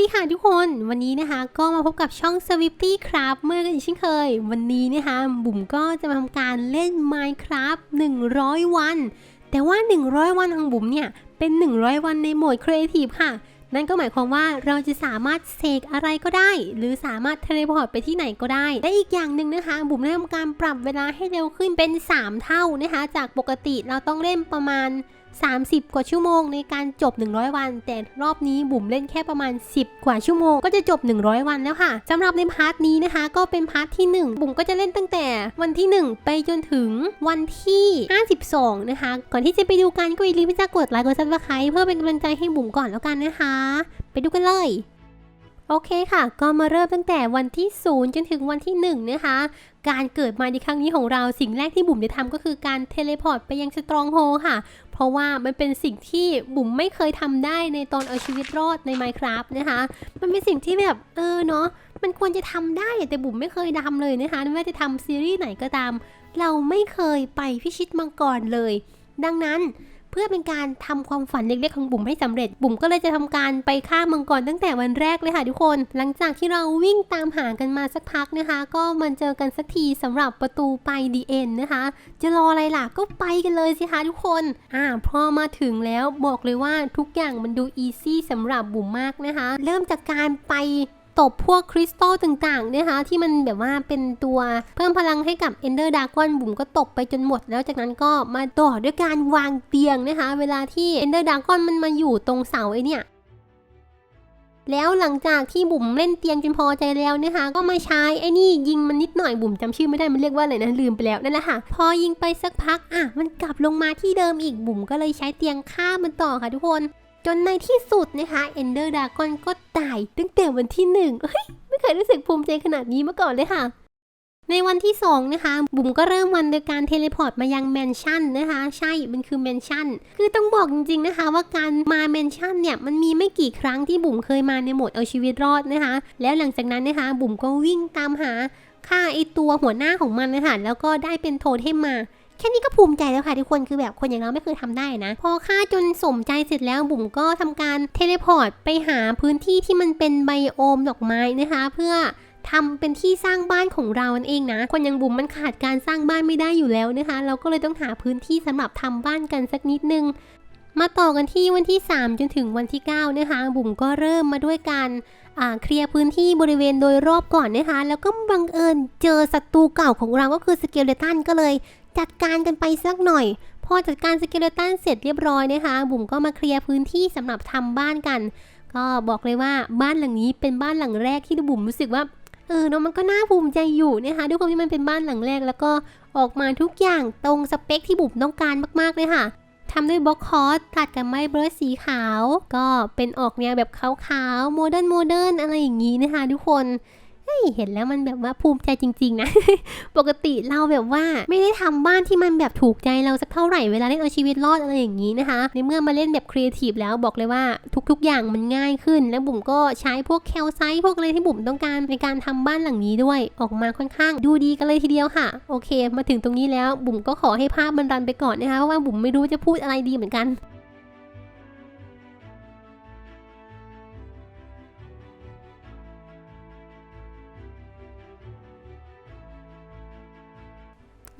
ดีค่ะทุกคนวันนี้นะคะก็มาพบกับช่อง s w i f t y Craft เมื่อกันอีกเช่นเคย วันนี้นะคะบุ๋มก็จะมาทำการเล่น Minecraft 100 วัน แต่ว่า 100 วันของบุ๋มเนี่ยเป็น 100 วันในโหมด Creative ค่ะ นั่นก็หมายความว่าเราจะสามารถเสกอะไรก็ได้ หรือสามารถเทเลพอร์ตไปที่ไหนก็ได้ และอีกอย่างหนึ่งนะคะ บุ๋มได้ทำการปรับเวลาให้เร็วขึ้นเป็น 3 เท่านะคะ จากปกติเราต้องเล่นประมาณ 30 กว่าชั่วโมงในการจบ 100 วัน แต่รอบนี้บุ๋มเล่นแค่ประมาณ 10 กว่าชั่วโมง ก็จะจบ 100 วันแล้วค่ะสำหรับในพาร์ทนี้นะคะ ก็เป็นพาร์ทที่ 1 บุ๋มก็จะเล่นตั้งแต่วันที่ 1 ไปจนถึงวันที่ 52 นะคะ ก่อนที่จะไปดูกันก็อย่าลืมที่จะกดไลค์กดซับสไครต์เพื่อเป็นกำลังใจให้บุ๋มก่อนแล้วกันนะคะ ไปดูกันเลย โอเคค่ะ ก็มาเริ่มตั้งแต่วันที่ 0 จนถึงวันที่ 1 นะคะ การเกิดมาในครั้งนี้ของเราสิ่งแรกที่บุ๋มจะทำก็คือการเทเลพอร์ตไปยังสตรองโฮค่ะ เพราะว่ามันเป็นสิ่งที่บุ๋มไม่เคยทำได้ในตอนเอาชีวิตรอดใน Minecraft นะคะ มันเป็นสิ่งที่แบบเออเนาะมันควรจะทำได้แต่บุ๋มไม่เคยทำเลยนะคะไม่ว่าจะทำซีรีส์ไหนก็ตาม เราไม่เคยไปพิชิตมังกรเลย ดังนั้น พื่อเป็นการทำความฝันเล็กๆของบุ๋มให้สำเร็จ บุ๋มก็เลยจะทำการไปฆ่ามังกรตั้งแต่วันแรกเลยค่ะทุกคน หลังจากที่เราวิ่งตามหากันมาสักพักนะคะ ก็มันเจอกันสักทีสำหรับประตูไปดีเอ็นนะคะ จะรออะไรล่ะก็ไปกันเลยสิคะทุกคนอ่าพอมาถึงแล้วบอกเลยว่าทุกอย่างมันดูอีซี่สำหรับบุ๋มมากนะคะ เริ่มจากการไป ตบพวกคริสตัลต่างๆนะคะที่มันแบบว่าเป็นตัวเพิ่มพลังให้กับ Ender Dragon บุ๋มก็ตบไปจนหมด แล้วจากนั้นก็มาต่อด้วยการวางเตียงนะคะเวลาที่ Ender Dragon มันมาอยู่ตรงเสาไอเนี่ยแล้วหลังจากที่บุ๋มเล่นเตียงจนพอใจแล้วนะคะ ก็มาใช้ไอ้นี่ยิงมันนิดหน่อยบุ๋มจำชื่อไม่ได้มันเรียกว่าอะไรนะลืมไปแล้วนั่นแหละค่ะ พอยิงไปสักพักอะมันกลับลงมาที่เดิมอีกบุ๋มก็เลยใช้เตียงฆ่ามันต่อค่ะทุกคน จนในที่สุดนะคะ Ender Dragon ก็ตายตั้งแต่วันที่หนึ่งเฮ้ยไม่เคยรู้สึกภูมิใจขนาดนี้มาก่อนเลยค่ะ ในวันที่2นะคะ บุ๋มก็เริ่มวันโดยการเทเลพอร์ตมายังแมนชั่นนะคะ ใช่ มันคือแมนชั่น คือต้องบอกจริงๆนะคะ ว่าการมาแมนชั่นเนี่ย มันมีไม่กี่ครั้งที่บุ๋มเคยมาในโหมดเอาชีวิตรอดนะคะ แล้วหลังจากนั้นนะคะ บุ๋มก็วิ่งตามหาฆ่าไอตัวหัวหน้าของมันนะคะแล้วก็ได้เป็นโทเทมมา แค่นี้ก็ภูมิใจแล้วค่ะทุกคนคือแบบคนอย่างเราไม่เคยทำได้นะ พอฆ่าจนสมใจเสร็จแล้วบุ๋มก็ทำการเทเลพอร์ตไปหาพื้นที่ที่มันเป็นไบโอมดอกไม้นะคะ เพื่อทำเป็นที่สร้างบ้านของเรานั่นเองนะ คนอย่างบุ๋มมันขาดการสร้างบ้านไม่ได้อยู่แล้วนะคะ เราก็เลยต้องหาพื้นที่สำหรับทำบ้านกันสักนิดนึง มาต่อกันที่วันที่ 3 จนถึงวันที่9นะคะ บุ๋มก็เริ่มมาด้วยการเคลียร์พื้นที่บริเวณโดยรอบก่อนนะคะ แล้วก็บังเอิญเจอศัตรูเก่าของเราก็คือสเกลเลตันก็เลย จัดการกันไปสักหน่อย พอจัดการสเกเลตันเสร็จเรียบร้อยนะคะ บุ๋มก็มาเคลียร์พื้นที่สำหรับทำบ้านกัน ก็บอกเลยว่าบ้านหลังนี้เป็นบ้านหลังแรกที่บุ๋มรู้สึกว่าเออเนาะมันก็น่าภูมิใจอยู่นะคะด้วยความที่มันเป็นบ้านหลังแรก แล้วก็ออกมาทุกอย่างตรงสเปคที่บุ๋มต้องการมากๆเลยค่ะทำด้วยบล็อกคอสตัดกับไม้เบรสสีขาว ก็เป็นออกแนวแบบขาวๆโมเดิร์นโมเดิร์นอะไรอย่างนี้นะคะทุกคน เฮ้ยเห็นแล้วมันแบบว่าภูมิใจจริง ๆ นะ ปกติเราแบบว่าไม่ได้ทำบ้านที่มันแบบถูกใจเราสักเท่าไหร่เวลาเล่นเอาชีวิตรอดอะไรอย่างนี้นะคะ ในเมื่อมาเล่นแบบครีเอทีฟแล้วบอกเลยว่าทุก ๆ อย่างมันง่ายขึ้น แล้วบุ๋มก็ใช้พวกแคลไซต์พวกอะไรที่บุ๋มต้องการในการทำบ้านหลังนี้ด้วย ออกมาค่อนข้างดูดีกันเลยทีเดียวค่ะ โอเค มาถึงตรงนี้แล้วบุ๋มก็ขอให้ภาพมันรันไปก่อนนะคะเพราะว่าบุ๋มไม่รู้จะพูดอะไรดีเหมือนกัน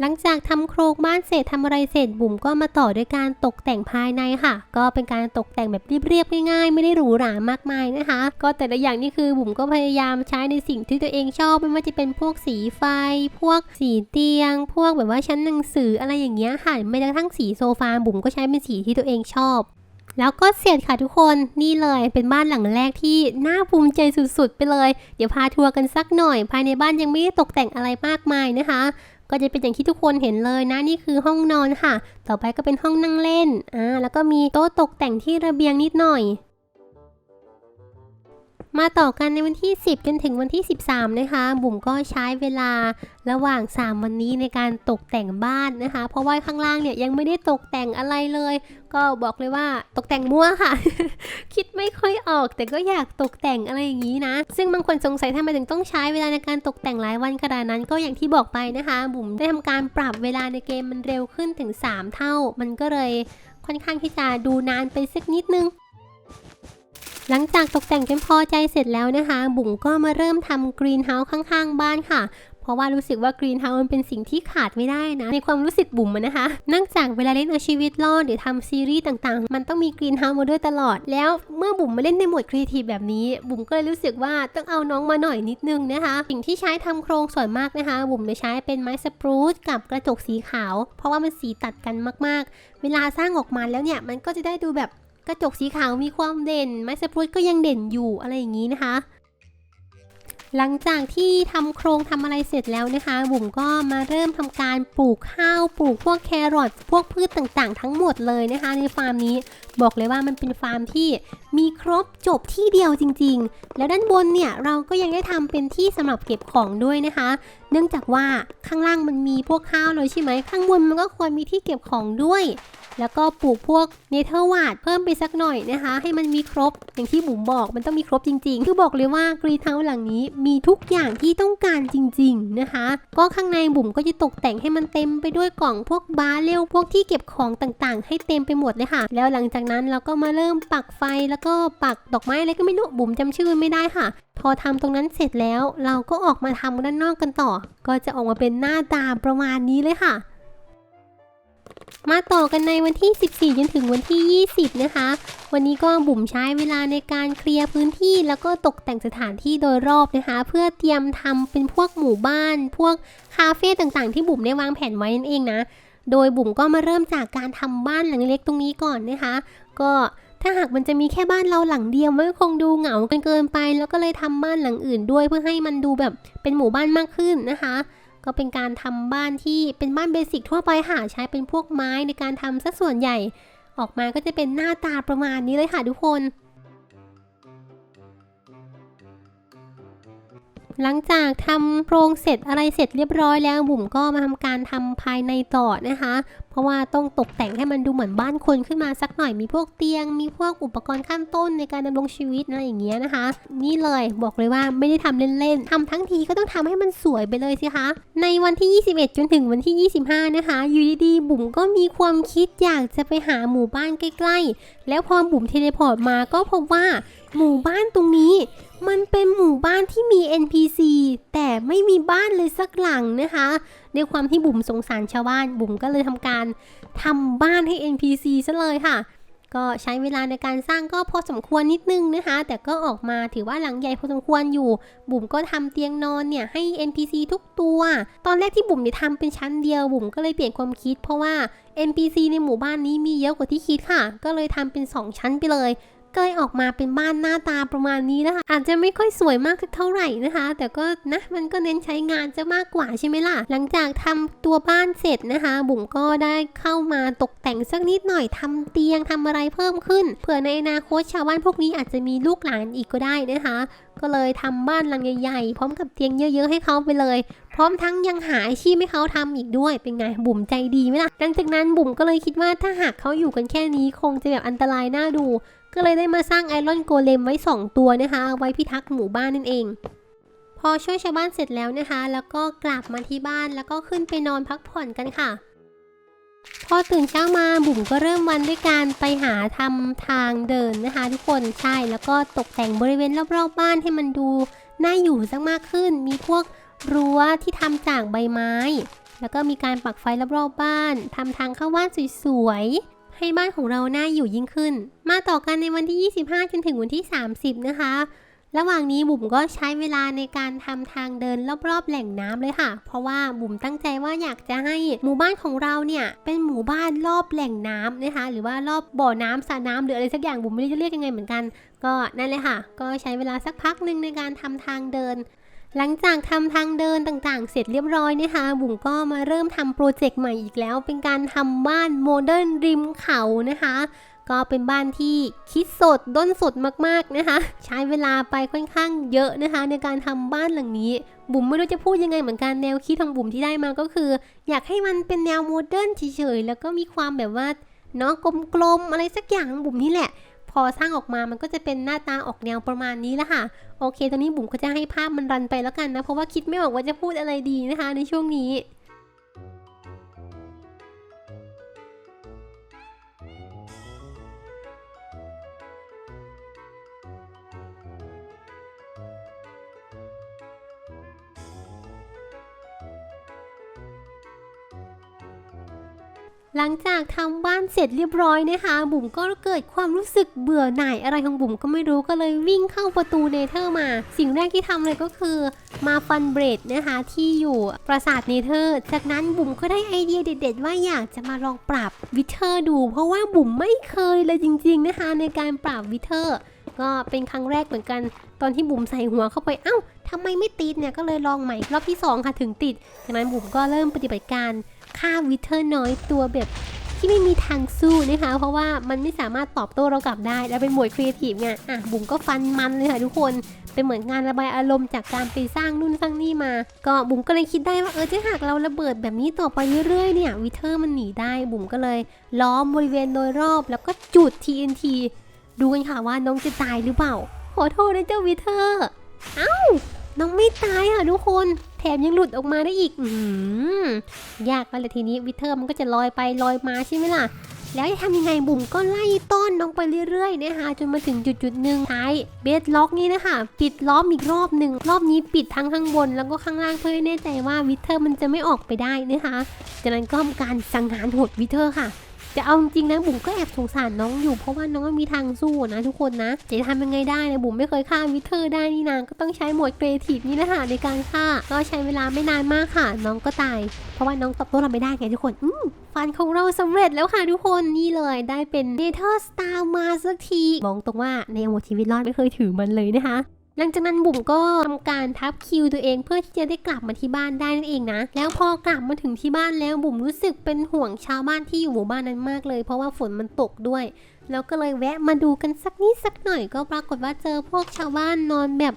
หลังจากทำโครงบ้านเสร็จทำอะไรเสร็จบุ๋มก็มาต่อด้วยการตกแต่งภายในค่ะ ก็เป็นการตกแต่งแบบเรียบๆง่ายๆ ไม่ได้หรูหรามากมายนะคะ ก็แต่ละอย่างนี่คือบุ๋มก็พยายามใช้ในสิ่งที่ตัวเองชอบไม่ว่าจะเป็นพวกสีไฟ พวกสีเตียง พวกแบบว่าชั้นหนังสืออะไรอย่างเงี้ยค่ะไม่กระทั่งสีโซฟาบุ๋มก็ใช้เป็นสีที่ตัวเองชอบแล้วก็เสร็จค่ะทุกคนนี่เลยเป็นบ้านหลังแรกที่น่าภูมิใจสุดๆ ไปเลย เดี๋ยวพาทัวร์กันสักหน่อย ภายในบ้านยังไม่ได้ตกแต่งอะไรมากมายนะคะ ก็จะเป็นอย่างที่ทุกคนเห็นเลยนะนี่คือห้องนอนค่ะ ต่อไปก็เป็นห้องนั่งเล่นอ่าแล้วก็มีโต๊ะตกแต่งที่ระเบียงนิดหน่อย มาต่อกันในวันที่ 10 จนถึงวันที่ 13 นะคะ บุ๋มก็ใช้เวลาระหว่าง 3 วันนี้ในการตกแต่งบ้านนะคะ เพราะว่าข้างล่างเนี่ยยังไม่ได้ตกแต่งอะไรเลย ก็บอกเลยว่าตกแต่งมั่วค่ะ คิดไม่ค่อยออกแต่ก็อยากตกแต่งอะไรอย่างนี้นะ ซึ่งบางคนสงสัยทำไมถึงต้องใช้เวลาในการตกแต่งหลายวันขนาดนั้น ก็อย่างที่บอกไปนะคะ บุ๋มได้ทำการปรับเวลาในเกมมันเร็วขึ้นถึง 3 เท่า มันก็เลยค่อนข้างที่จะดูนานไปสักนิดนึง หลังจากตกแต่งจนพอใจเสร็จแล้วนะคะ บุ๋มก็มาเริ่มทำกรีนเฮาส์ข้างๆ บ้านค่ะเพราะว่ารู้สึกว่ากรีนเฮาส์มันเป็นสิ่งที่ขาดไม่ได้นะ ในความรู้สึกบุ๋มนะคะเนื่องจากเวลาเล่นเอาชีวิตรอดหรือทำซีรีส์ต่างๆ มันต้องมีกรีนเฮาส์มาด้วยตลอด แล้วเมื่อบุ๋มมาเล่นในหมวดครีเอทีฟแบบนี้ บุ๋มก็เลยรู้สึกว่าต้องเอาน้องมาหน่อยนิดนึงนะคะ สิ่งที่ใช้ทำโครงส่วนมากนะคะ บุ๋มจะใช้เป็นไม้สปรูซกับกระจกสีขาว เพราะว่ามันสีตัดกันมากๆ เวลาสร้างออกมาแล้วเนี่ยมันก็จะได้ดูแบบ กระจกสีขาวมีความเด่น ไม้สปรูซก็ยังเด่นอยู่อะไรอย่างนี้นะคะ หลังจากที่ทำโครงทำอะไรเสร็จแล้วนะคะ บุ๋มก็มาเริ่มทำการปลูกข้าวปลูกพวกแครอทพวกพืชต่างๆ ทั้งหมดเลยนะคะ ในฟาร์มนี้บอกเลยว่ามันเป็นฟาร์มที่มีครบจบที่เดียวจริง ๆ แล้วด้านบนเนี่ยเราก็ยังได้ทำเป็นที่สำหรับเก็บของด้วยนะคะเนื่องจากว่าข้างล่างมันมีพวกข้าวเลยใช่ไหม ข้างบนมันก็ควรมีที่เก็บของด้วย แล้วก็ปลูกพวกเนเธอร์วาดเพิ่มไปสักหน่อยนะคะ ให้มันมีครบอย่างที่บุ๋มบอกมันต้องมีครบจริง ๆ คือบอกเลยว่ากรีนเฮาส์หลังนี้มีทุกอย่างที่ต้องการจริง ๆนะคะ ก็ข้างในบุ๋มก็จะตกแต่งให้มันเต็มไปด้วยกล่องพวกบาร์เรลพวกที่เก็บของต่างๆ ให้เต็มไปหมดเลยค่ะ แล้วหลังจากนั้นเราก็มาเริ่มปักไฟแล้วก็ปักดอกไม้อะไรก็ไม่รู้บุ๋มจำชื่อไม่ได้ค่ะ พอทำตรงนั้นเสร็จแล้วเราก็ออกมาทำด้านนอกกันต่อ ก็จะออกมาเป็นหน้าตาประมาณนี้เลยค่ะ มาต่อกันในวันที่ 14 จนถึงวันที่ 20 นะคะ วันนี้ก็บุ๋มใช้เวลาในการเคลียร์พื้นที่ แล้วก็ตกแต่งสถานที่โดยรอบนะคะ เพื่อเตรียมทำเป็นพวกหมู่บ้าน พวกคาเฟ่ต่างๆ ที่บุ๋มได้วางแผนไว้นั่นเองนะ โดยบุ๋มก็มาเริ่มจากการทำบ้านหลังเล็กตรงนี้ก่อนนะคะ ก็ ถ้าหากมันจะมีแค่บ้านเราหลังเดียวมันคงดูเหงากันเกินไป แล้วก็เลยทำบ้านหลังอื่นด้วยเพื่อให้มันดูแบบเป็นหมู่บ้านมากขึ้นนะคะ ก็เป็นการทำบ้านที่เป็นบ้านเบสิกทั่วไปหาใช้เป็นพวกไม้ในการทำซะส่วนใหญ่ ออกมาก็จะเป็นหน้าตาประมาณนี้เลยค่ะทุกคนหลังจากทำโครงเสร็จอะไรเสร็จเรียบร้อยแล้วบุ๋มก็มาทำการทำภายในต่อนะคะ ราะว่าต้องตกแต่งให้มันดูเหมือนบ้านคนขึ้นมาสักหน่อยมีพวกเตียง มีพวกอุปกรณ์ขั้นต้นในการดำรงชีวิตอะไรอย่างเงี้ยนะคะ นี่เลยบอกเลยว่าไม่ได้ทำเล่นๆทำทั้งทีก็ต้องทำให้มันสวยไปเลยสิคะในวันที่ 21 จนถึงวันที่ 25 นะคะอยู่ดีๆบุ๋มก็มีความคิดอยากจะไปหาหมู่บ้านใกล้ ๆ แล้วพอบุ๋มเทเลพอร์ตมาก็พบว่าหมู่บ้านตรงนี้ มันเป็นหมู่บ้านที่มี NPC แต่ไม่มีบ้านเลยสักหลังนะคะด้วยความที่บุ๋มสงสารชาวบ้าน บุ๋มก็เลยทำการทำบ้านให้ NPC ซะเลยค่ะ ก็ใช้เวลาในการสร้างก็พอสมควรนิดนึงนะคะ แต่ก็ออกมาถือว่าหลังใหญ่พอสมควรอยู่ บุ๋มก็ทำเตียงนอนเนี่ยให้ NPC ทุกตัว ตอนแรกที่บุ๋มจะทำเป็นชั้นเดียว บุ๋มก็เลยเปลี่ยนความคิด เพราะว่า NPC ในหมู่บ้านนี้มีเยอะกว่าที่คิดค่ะ ก็เลยทำเป็น 2 ชั้นไปเลย ก็เลยออกมาเป็นบ้านหน้าตาประมาณนี้นะคะ อาจจะไม่ค่อยสวยมากสักเท่าไหร่นะคะ แต่ก็นะมันก็เน้นใช้งานจะมากกว่าใช่ไหมล่ะ หลังจากทำตัวบ้านเสร็จนะคะ บุ๋มก็ได้เข้ามาตกแต่งสักนิดหน่อยทำเตียงทำอะไรเพิ่มขึ้น เผื่อในอนาคตชาวบ้านพวกนี้อาจจะมีลูกหลานอีกก็ได้นะคะ ก็เลยทำบ้านหลังใหญ่ๆพร้อมกับเตียงเยอะ ๆ ให้เขาไปเลยพร้อมทั้งยังหาอาชีพให้เขาทำอีกด้วย เป็นไง บุ๋มใจดีไหมล่ะ หลังจากนั้นบุ๋มก็เลยคิดว่าถ้าหากเขาอยู่กันแค่นี้คงจะแบบอันตรายน่าดู ก็เลยได้มาสร้างไอรอนโกเลมไว้ 2 ตัวนะคะเอาไว้พิทักษ์หมู่บ้านนั่นเอง พอช่วยชาวบ้านเสร็จแล้วนะคะ แล้วก็กลับมาที่บ้านแล้วก็ขึ้นไปนอนพักผ่อนกันค่ะ พอตื่นเช้ามาบุ๋มก็เริ่มวันด้วยการไปหาทำทางเดินนะคะ ทุกคนใช่แล้วก็ตกแต่งบริเวณรอบๆบ้านให้มันดูน่าอยู่สักมากขึ้น มีพวกรั้วที่ทำจากใบไม้ แล้วก็มีการปักไฟรอบๆบ้านทำทางเข้าบ้านสวยๆ ให้บ้านของเราน่าอยู่ยิ่งขึ้น มาต่อกันในวันที่ 25 จนถึงวันที่ 30 นะคะ ระหว่างนี้บุ๋มก็ใช้เวลาในการทำทางเดินรอบๆแหล่งน้ำเลยค่ะ เพราะว่าบุ๋มตั้งใจว่าอยากจะให้หมู่บ้านของเราเนี่ยเป็นหมู่บ้านรอบแหล่งน้ำนะคะ หรือว่ารอบบ่อน้ำสระน้ำหรืออะไรสักอย่างบุ๋มไม่รู้จะเรียกยังไงเหมือนกัน ก็นั่นเลยค่ะ ก็ใช้เวลาสักพักหนึ่งในการทำทางเดิน หลังจากทำทางเดินต่างๆ เสร็จเรียบร้อยนะคะ บุ๋มก็มาเริ่มทำโปรเจกต์ใหม่อีกแล้ว เป็นการทำบ้านโมเดิร์นริมเขานะคะ ก็เป็นบ้านที่คิดสดด้นสดมากๆนะคะ ใช้เวลาไปค่อนข้างเยอะนะคะ ในการทำบ้านหลังนี้ บุ๋มไม่รู้จะพูดยังไงเหมือนกันแนวคิดของบุ๋มที่ได้มาก็คือ อยากให้มันเป็นแนวโมเดิร์นเฉยๆแล้วก็มีความแบบว่าเนาะกลมๆอะไรสักอย่างของบุ๋มนี่แหละ อสร้างออกมามันก็จะเป็นหน้าตาออกแนวประมาณนี้ละค่ะ โอเค ตอนนี้บุ๋มก็จะให้ภาพมันรันไปแล้วกันนะ เพราะว่าคิดไม่ออกว่าจะพูดอะไรดีนะคะในช่วงนี้ หลังจากทำบ้านเสร็จเรียบร้อยนะคะ บุ๋มก็เกิดความรู้สึกเบื่อหน่ายอะไรของบุ๋มก็ไม่รู้ก็เลยวิ่งเข้าประตูเนเธอร์มา สิ่งแรกที่ทำเลยก็คือมาฟันเบรดนะคะที่อยู่ปราสาทเนเธอร์ จากนั้นบุ๋มก็ได้ไอเดียเด็ด ๆ ว่าอยากจะมาลองปรับวิเทอร์ดู เพราะว่าบุ๋มไม่เคยเลยจริง ๆนะคะ ในการปรับวิเทอร์ ก็เป็นครั้งแรกเหมือนกัน ตอนที่บุ๋มใส่หัวเข้าไปเอ้าทำไมไม่ติดเนี่ยก็เลยลองใหม่รอบที่สองค่ะถึงติดจากนั้นบุ๋มก็เริ่มปฏิบัติการ ฆ่าวิเทอร์น้อยตัวแบบที่ไม่มีทางสู้นะคะ เพราะว่ามันไม่สามารถตอบโต้เรากลับได้ แล้วเป็นหมวดครีเอทีฟไงอะบุ๋มก็ฟันมันเลยค่ะทุกคน เป็นเหมือนงานระบายอารมณ์จากการไปสร้างนู่นสร้างนี่มา ก็บุ๋มก็เลยคิดได้ว่าเออถ้าหากเราระเบิดแบบนี้ต่อไปเรื่อยๆเนี่ยวิเทอร์มันหนีได้ บุ๋มก็เลย ล้อมบริเวณโดยรอบแล้วก็จุด TNT ดูกันค่ะว่าน้องจะตายหรือเปล่า ขอโทษนะเจ้าวิเทอร์ เอ้า น้องไม่ตายค่ะทุกคน มยังหลุดออกมาได้อีกอืมยากแล้วแหละทีนี้วิเทอร์มันก็จะลอยไปลอยมาใช่ไหมล่ะ แล้วจะทำยังไงบุ๋มก็ไล่ต้อนน้องไปเรื่อยๆนะคะจนมาถึงจุดจุดๆหนึ่งท้ายเบสล็อกนี้นะคะปิดล้อมอีกรอบหนึ่งรอบนี้ปิดทั้งข้างบนแล้วก็ข้างล่างเพื่อให้แน่ใจว่าวิเทอร์มันจะไม่ออกไปได้นะคะจากนั้นก็ทำการสังหารหดวิเทอร์ค่ะ จะเอาจริงนะบุ๋มก็แอบสงสารน้องอยู่เพราะว่าน้องไม่มีทางสู้นะทุกคนนะจะทำยังไงได้นะบุ๋มไม่เคยฆ่าวิเทอร์ได้นี่นางก็ต้องใช้หมดครีเอทีฟนี่แหละค่ะในการฆ่าก็ใช้เวลาไม่นานมากค่ะ น้องก็ตาย เพราะว่าน้องตอบโต้เราไม่ได้ไงทุกคนอืมฟันของเราสำเร็จแล้วค่ะทุกคนนี่เลยได้เป็นเนเธอร์สตาร์มาสักทีบอกตรงว่าในโหมดชีวิตรอดไม่เคยถือมันเลยนะคะ หลังจากนั้นบุ๋มก็ทำการทับคิวตัวเองเพื่อที่จะได้กลับมาที่บ้านได้นั่นเองนะ แล้วพอกลับมาถึงที่บ้านแล้วบุ๋มรู้สึกเป็นห่วงชาวบ้านที่อยู่หมู่บ้านนั้นมากเลย เพราะว่าฝนมันตกด้วย แล้วก็เลยแวะมาดูกันสักนิดสักหน่อยก็ปรากฏว่าเจอพวกชาวบ้านนอนแบบ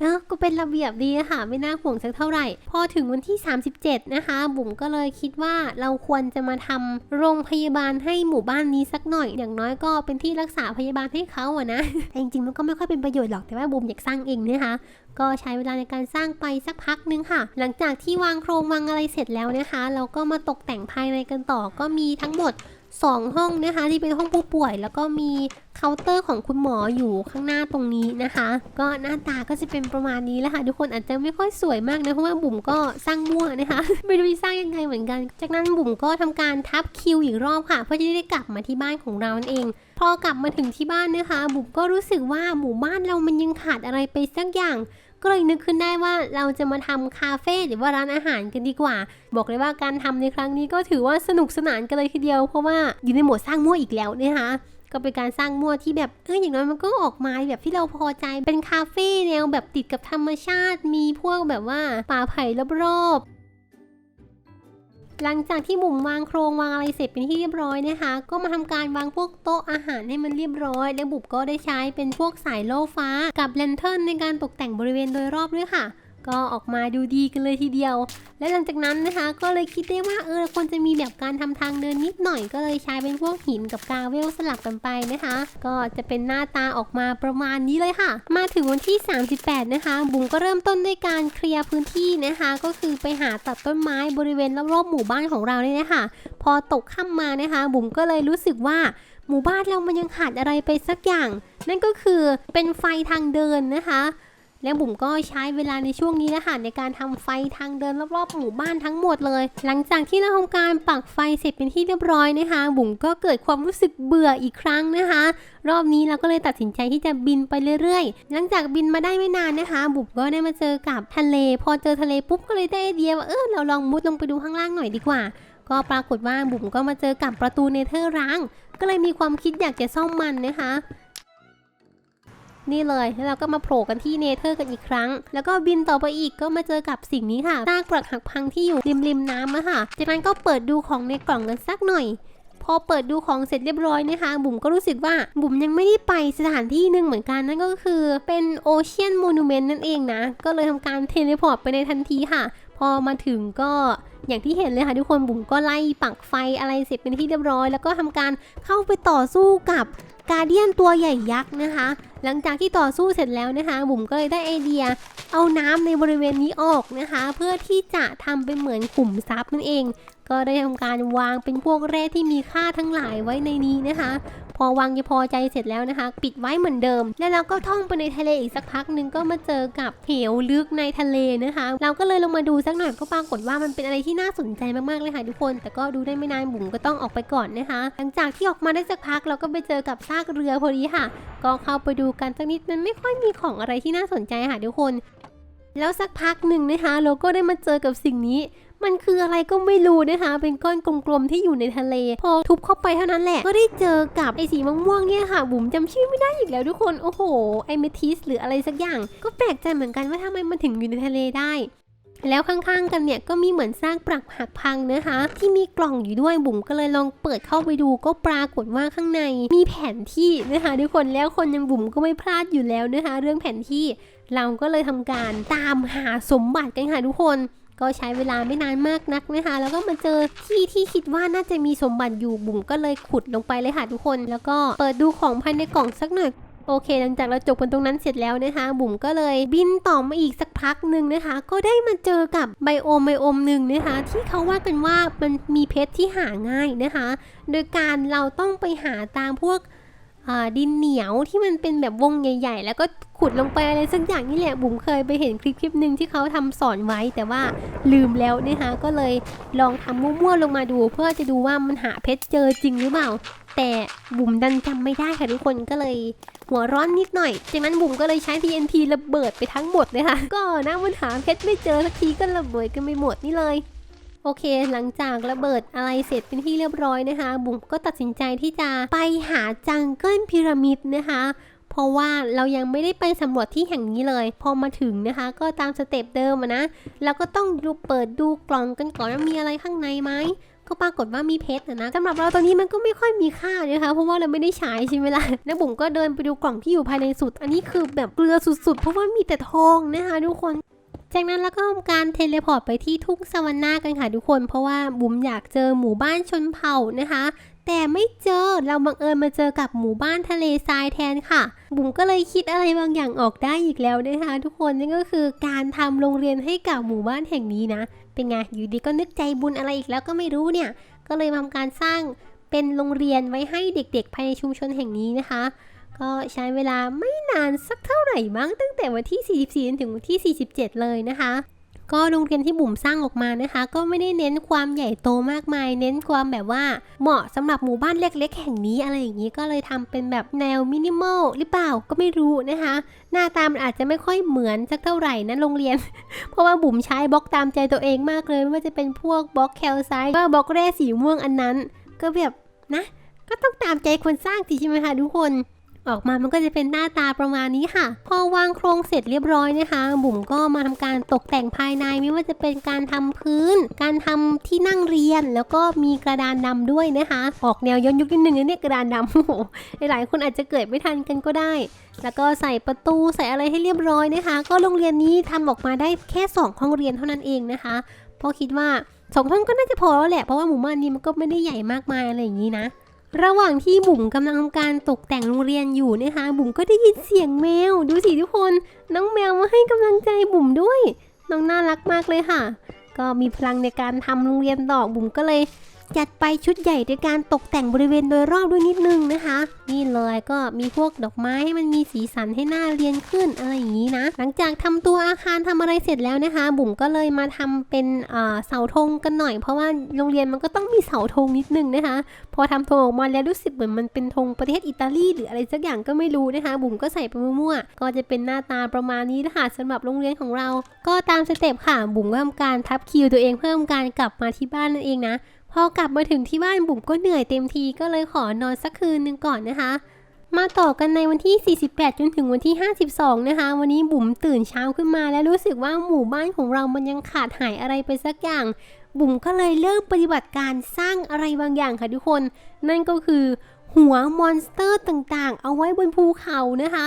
เออก็เป็นระเบียบดีอะค่ะไม่น่าห่วงสักเท่าไหร่ พอถึงวันที่ 37 นะคะ บุ๋มก็เลยคิดว่าเราควรจะมาทำโรงพยาบาลให้หมู่บ้านนี้สักหน่อย อย่างน้อยก็เป็นที่รักษาพยาบาลให้เขาอะนะแต่จริงๆมันก็ไม่ค่อยเป็นประโยชน์หรอกแต่ว่าบุ๋มอยากสร้างเองนะคะก็ใช้เวลาในการสร้างไปสักพักนึงค่ะ หลังจากที่วางโครงวางอะไรเสร็จแล้วนะคะ เราก็มาตกแต่งภายในกันต่อก็มีทั้งหมด 2 ห้องนะคะที่เป็นห้องผู้ป่วย แล้วก็มีเคาน์เตอร์ของคุณหมออยู่ข้างหน้าตรงนี้นะคะ ก็หน้าตาก็จะเป็นประมาณนี้แหละค่ะทุกคนอาจจะไม่ค่อยสวยมากนะเพราะว่าบุ๋มก็สร้างมั่วนะคะ ไม่รู้จะสร้างยังไงเหมือนกัน จากนั้นบุ๋มก็ทำการทับคิวอีกรอบค่ะเพื่อจะได้กลับมาที่บ้านของเรานั่นเองพอกลับมาถึงที่บ้านนะคะ บุ๋มก็รู้สึกว่าหมู่บ้านเรามันยังขาดอะไรไปสักอย่าง ก็เลยนึกขึ้นได้ว่าเราจะมาทำคาเฟ่หรือว่าร้านอาหารกันดีกว่า บอกเลยว่าการทำในครั้งนี้ก็ถือว่าสนุกสนานกันเลยทีเดียว เพราะว่าอยู่ในโหมดสร้างมั่วอีกแล้วนะคะก็เป็นการสร้างมั่วที่แบบเอออย่างน้อยมันก็ออกมาแบบที่เราพอใจเป็นคาเฟ่แนวแบบติดกับธรรมชาติ มีพวกแบบว่าป่าไผ่รอบๆ หลังจากที่บุ๋มวางโครงวางอะไรเสร็จเป็นที่เรียบร้อยนะคะ ก็มาทำการวางพวกโต๊ะอาหารให้มันเรียบร้อย แล้วบุ๋มก็ได้ใช้เป็นพวกสายโล่ฟ้ากับแลนเทิร์นในการตกแต่งบริเวณโดยรอบด้วยค่ะ ก็ออกมาดูดีกันเลยทีเดียว และหลังจากนั้นนะคะ ก็เลยคิดได้ว่าเออควรจะมีแบบการทำทางเดินนิดหน่อยก็เลยใช้เป็นพวกหินกับกาเวลสลับกันไปนะคะ ก็จะเป็นหน้าตาออกมาประมาณนี้เลยค่ะ มาถึงวันที่ 38 นะคะ บุ๋มก็เริ่มต้นด้วยการเคลียร์พื้นที่นะคะ ก็คือไปหาตัดต้นไม้บริเวณรอบๆหมู่บ้านของเราเนี่ยนะคะ พอตกค่ำมานะคะ บุ๋มก็เลยรู้สึกว่าหมู่บ้านเรามันยังขาดอะไรไปสักอย่าง นั่นก็คือเป็นไฟทางเดินนะคะ และบุ๋มก็ใช้เวลาในช่วงนี้นะคะในการทำไฟทางเดินรอบๆหมู่บ้านทั้งหมดเลย หลังจากที่เราทำการปักไฟเสร็จเป็นที่เรียบร้อยนะคะ บุ๋มก็เกิดความรู้สึกเบื่ออีกครั้งนะคะ รอบนี้เราก็เลยตัดสินใจที่จะบินไปเรื่อยๆ หลังจากบินมาได้ไม่นานนะคะ บุ๋มก็ได้มาเจอกับทะเล พอเจอทะเลปุ๊บก็เลยได้ไอเดียว่าเออเราลองมุดลงไปดูข้างล่างหน่อยดีกว่า ก็ปรากฏว่าบุ๋มก็มาเจอกับประตูเนเธอร์ร้าง ก็เลยมีความคิดอยากจะซ่อมมันนะคะ นี่เลย แล้วเราก็มาโผล่กันที่เนเธอร์กันอีกครั้ง แล้วก็บินต่อไปอีกก็มาเจอกับสิ่งนี้ค่ะซากปรักหักพังที่อยู่ริมริมน้ำอะค่ะ จากนั้นก็เปิดดูของในกล่องกันสักหน่อย พอเปิดดูของเสร็จเรียบร้อยนะคะบุ๋มก็รู้สึกว่าบุ๋มยังไม่ได้ไปสถานที่หนึ่งเหมือนกันนั่นก็คือเป็นโอเชียนโมนูเมนต์นั่นเองนะ ก็เลยทำการเทเลพอร์ตไปในทันทีค่ะ พอมาถึงก็อย่างที่เห็นเลยค่ะทุกคนบุ๋มก็ไล่ปักไฟอะไรเสร็จเป็นที่เรียบร้อย แล้วก็ทำการเข้าไปต่อสู้กับกาเดียนตัวใหญ่ยักษ์นะคะ หลังจากที่ต่อสู้เสร็จแล้วนะคะ บุ๋มก็เลยได้ไอเดีย เอาน้ำในบริเวณนี้ออกนะคะ เพื่อที่จะทำเป็นเหมือนขุมทรัพย์นั่นเอง ก็ได้ทำการวางเป็นพวกแร่ที่มีค่าทั้งหลายไว้ในนี้นะคะพพอวางยาพอใจเสร็จแล้วนะคะ ปิดไว้เหมือนเดิม แล้วเราก็ท่องไปในทะเลอีกสักพักหนึ่งก็มาเจอกับเหวลึกในทะเลนะคะ เราก็เลยลงมาดูสักหน่อยก็ปรากฏว่ามันเป็นอะไรที่น่าสนใจมากๆเลยค่ะทุกคน แต่ก็ดูได้ไม่นานบุ๋มก็ต้องออกไปก่อนนะคะ หลังจากที่ออกมาได้สักพักเราก็ไปเจอกับซากเรือพอดีค่ะ ก็เข้าไปดูกันสักนิดมันไม่ค่อยมีของอะไรที่น่าสนใจค่ะทุกคน แล้วสักพักหนึ่งนะคะ เราก็ได้มาเจอกับสิ่งนี้ มันคืออะไรก็ไม่รู้นะคะ เป็นก้อนกลมๆที่อยู่ในทะเล พอทุบเข้าไปเท่านั้นแหละ ก็ได้เจอกับไอ้สีม่วงๆเนี่ยค่ะบุ๋มจำชื่อไม่ได้อีกแล้วทุกคน โอ้โห ไอเมทิสหรืออะไรสักอย่าง ก็แปลกใจเหมือนกันว่าทำไมมันถึงอยู่ในทะเลได้แล้วข้างๆ กันเนี่ยก็มีเหมือนซากปรักหักพังนะคะ ที่มีกล่องอยู่ด้วยบุ๋มก็เลยลองเปิดเข้าไปดูก็ปรากฏว่าข้างในมีแผนที่นะคะทุกคนแล้วคนยังบุ๋มก็ไม่พลาดอยู่แล้วนะคะ เรื่องแผนที่ เราก็เลยทำการตามหาสมบัติกันค่ะทุกคนก็ใช้เวลาไม่นานมากนักนะคะ แล้วก็มาเจอที่ที่คิดว่าน่าจะมีสมบัติอยู่บุ๋มก็เลยขุดลงไปเลยค่ะทุกคน แล้วก็เปิดดูของภายในกล่องสักหน่อยโอเค หลังจากเราจบกันตรงนั้นเสร็จแล้วนะคะ บุ๋มก็เลยบินต่อมาอีกสักพักหนึ่งนะคะ ก็ได้มาเจอกับไบโอมไบโอมหนึ่งนะคะ ที่เขาว่ากันว่ามันมีเพชรที่หาง่ายนะคะ โดยการเราต้องไปหาตามพวก ดินเหนียวที่มันเป็นแบบวงใหญ่ ๆ แล้วก็ขุดลงไปอะไรสักอย่างนี่แหละบุ๋มเคยไปเห็นคลิปคลิปหนึ่งที่เขาทำสอนไว้แต่ว่าลืมแล้วนะคะก็เลยลองทำมั่วๆลงมาดู เพื่อจะดูว่ามันหาเพชรเจอจริงหรือเปล่า แต่บุ๋มดันจำไม่ได้ค่ะทุกคนก็เลยหัวร้อนนิดหน่อย จากนั้นบุ๋มก็เลยใช้ TNT ระเบิดไปทั้งหมดเลยค่ะ ก็นะมันหาเพชรไม่เจอสักทีก็ระเบิดกันไปหมดนี่เลย โอเค หลังจากระเบิดอะไรเสร็จเป็นที่เรียบร้อยนะคะ บุ๋มก็ตัดสินใจที่จะไปหาจังเกิลพีระมิดนะคะ เพราะว่าเรายังไม่ได้ไปสำรวจที่แห่งนี้เลย พอมาถึงนะคะ ก็ตามสเต็ปเดิมอะนะเราก็ต้องดูเปิดดูกล่องกันก่อนว่ามีอะไรข้างในไหมก็ปรากฏว่ามีเพชรนะนะสำหรับเราตอนนี้มันก็ไม่ค่อยมีค่านะคะเพราะว่าเราไม่ได้ใช้ใช่ไหมล่ะแล้วบุ๋มก็เดินไปดูกล่องที่อยู่ภายในสุด อันนี้คือแบบเกลือสุดๆ เพราะว่ามีแต่ทองนะคะทุกคน จากนั้นแล้วก็ทำการเทเลพอร์ตไปที่ทุ่งสวรรค์นากันค่ะทุกคน เพราะว่าบุ๋มอยากเจอหมู่บ้านชนเผ่านะคะ แต่ไม่เจอเราบังเอิญมาเจอกับหมู่บ้านทะเลทรายแทนค่ะ บุ๋มก็เลยคิดอะไรบางอย่างออกได้อีกแล้วนะคะทุกคนนั่นก็คือการทำโรงเรียนให้กับหมู่บ้านแห่งนี้นะ เป็นไงอยู่ดีก็นึกใจบุญอะไรอีกแล้วก็ไม่รู้เนี่ย ก็เลยทำการสร้างเป็นโรงเรียนไว้ให้เด็กๆภายในชุมชนแห่งนี้นะคะ ก็ใช้เวลาไม่นานสักเท่าไหร่มั้งตั้งแต่วันที่ 44จนถึงวันที่ 47 เลยนะคะ ก็โรงเรียนที่บุ๋มสร้างออกมานะคะ ก็ไม่ได้เน้นความใหญ่โตมากมาย เน้นความแบบว่าเหมาะสำหรับหมู่บ้านเล็ก ๆ แห่งนี้อะไรอย่างนี้ก็เลยทำเป็นแบบแนวมินิมอลหรือเปล่าก็ไม่รู้นะคะ หน้าตามันอาจจะไม่ค่อยเหมือนสักเท่าไหร่นะโรงเรียน เพราะว่าบุ๋มใช้บล็อกตามใจตัวเองมากเลยไม่ว่าจะเป็นพวกบล็อกแคลไซด์ก็บล็อกแร่สีม่วงอันนั้น ก็แบบนะ ก็ต้องตามใจคนสร้างสิใช่ไหมคะทุกคน ออกมามันก็จะเป็นหน้าตาประมาณนี้ค่ะ พอวางโครงเสร็จเรียบร้อยนะคะ บุ๋มก็มาทำการตกแต่งภายในไม่ว่าจะเป็นการทำพื้น การทำที่นั่งเรียน แล้วก็มีกระดานดำด้วยนะคะ ออกแนวย้อนยุคนิดนึงเนี่ยกระดานดำโอ้โหหลายคนอาจจะเกิดไม่ทันกันก็ได้ แล้วก็ใส่ประตูใส่อะไรให้เรียบร้อยนะคะ ก็โรงเรียนนี้ทำออกมาได้แค่สองห้องเรียนเท่านั้นเองนะคะเพราะคิดว่าสองห้องก็น่าจะพอแล้วแหละเพราะว่าหมู่บ้านนี้มันก็ไม่ได้ใหญ่มากมายอะไรอย่างนี้นะ ระหว่างที่บุ๋มกำลังทำการตกแต่งโรงเรียนอยู่นะคะ บุ๋มก็ได้ยินเสียงแมว ดูสิทุกคน น้องแมวมาให้กำลังใจบุ๋มด้วย น้องน่ารักมากเลยค่ะ ก็มีพลังในการทำโรงเรียนต่อบุ๋มก็เลย จัดไปชุดใหญ่ในการตกแต่งบริเวณโดยรอบด้วยนิดนึงนะคะ นี่เลยก็มีพวกดอกไม้ให้มันมีสีสันให้หน้าเรียนขึ้นอะไรอย่างนี้นะ หลังจากทำตัวอาคารทำอะไรเสร็จแล้วนะคะ บุ๋มก็เลยมาทำเป็นเสาธงกันหน่อย เพราะว่าโรงเรียนมันก็ต้องมีเสาธงนิดนึงนะคะ พอทำธงออกมาแล้วรู้สึกเหมือนมันเป็นธงประเทศอิตาลีหรืออะไรสักอย่างก็ไม่รู้นะคะ บุ๋มก็ใส่ไปมั่วๆก็จะเป็นหน้าตาประมาณนี้นะคะสำหรับโรงเรียนของเรา ก็ตามสเต็ปค่ะบุ๋มก็ทำการทับคิวตัวเองเพิ่มการกลับมาที่บ้านนั่นเองนะ พอกลับมาถึงที่บ้านบุ๋มก็เหนื่อยเต็มทีก็เลยขอนอนสักคืนหนึ่งก่อนนะคะ มาต่อกันในวันที่ 48 จนถึงวันที่ 52 นะคะ วันนี้บุ๋มตื่นเช้าขึ้นมาแล้วรู้สึกว่าหมู่บ้านของเรามันยังขาดหายอะไรไปสักอย่าง บุ๋มก็เลยเริ่มปฏิบัติการสร้างอะไรบางอย่างค่ะทุกคน นั่นก็คือหัวมอนสเตอร์ต่างๆ เอาไว้บนภูเขานะคะ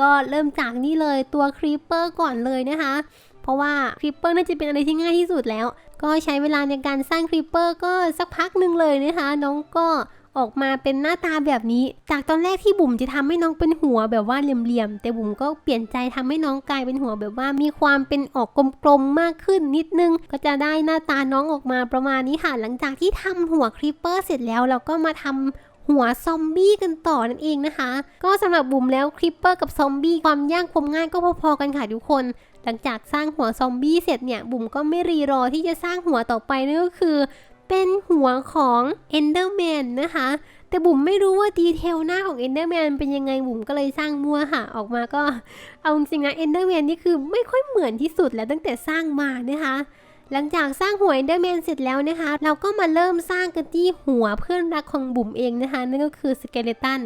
ก็เริ่มจากนี่เลยตัวครีปเปอร์ก่อนเลยนะคะ เพราะว่าครีปเปอร์น่าจะเป็นอะไรที่ง่ายที่สุดแล้ว ก็ใช้เวลาในการสร้างครีปเปอร์ก็สักพักหนึ่งเลยนะคะ น้องก็ออกมาเป็นหน้าตาแบบนี้ จากตอนแรกที่บุ๋มจะทำให้น้องเป็นหัวแบบว่าเหลี่ยมๆ แต่บุ๋มก็เปลี่ยนใจทำให้น้องกลายเป็นหัวแบบว่ามีความเป็นออกกลมๆ มากขึ้นนิดนึง ก็จะได้หน้าตาน้องออกมาประมาณนี้ค่ะ หลังจากที่ทำหัวครีปเปอร์เสร็จแล้วเราก็มาทำหัวซอมบี้กันต่อนั่นเองนะคะ ก็สำหรับบุ๋มแล้วคริปเปอร์กับซอมบี้ความยากความง่ายก็พอๆกันค่ะทุกคน หลังจากสร้างหัวซอมบี้เสร็จเนี่ย บุ๋มก็ไม่รีรอที่จะสร้างหัวต่อไปนั่นก็คือ เป็นหัวของเอนเดอร์แมนนะคะ แต่บุ๋มไม่รู้ว่าดีเทลหน้าของเอนเดอร์แมนเป็นยังไงบุ๋มก็เลยสร้างมั่วค่ะออกมาก็ เอาจริงนะเอนเดอร์แมนนี่คือไม่ค่อยเหมือนที่สุดแล้วตั้งแต่สร้างมานะคะหลังจากสร้างหัวเอนเดอร์แมนเสร็จแล้วนะคะ เราก็มาเริ่มสร้างกันที่หัวเพื่อนรักของบุ๋มเองนะคะ นั่นก็คือสเกเลตัน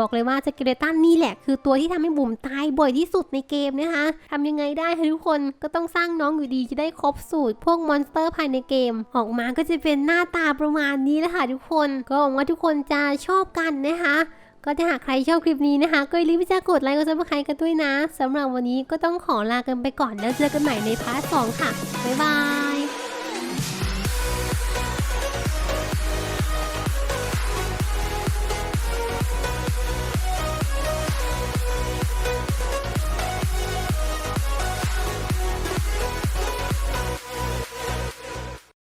บอกเลยว่าสเกเลตันนี่แหละ คือตัวที่ทำให้บุ๋มตายบ่อยที่สุดในเกมนะคะทำยังไงได้คะทุกคนก็ต้องสร้างน้องอยู่ดีจะได้ครบสูตร พวกมอนสเตอร์ภายในเกม ออกมาก็จะเป็นหน้าตาประมาณนี้แหละค่ะทุกคนก็หวังว่าทุกคนจะชอบกันนะคะก็ถ้าหากใครชอบคลิปนี้นะคะ ก็อย่าลืมที่จะกดไลค์กดซับสไครต์กันด้วยนะสำหรับวันนี้ก็ต้องขอลากันไปก่อนแล้วเจอกันใหม่ในพาร์ทสองค่ะ บ๊ายบาย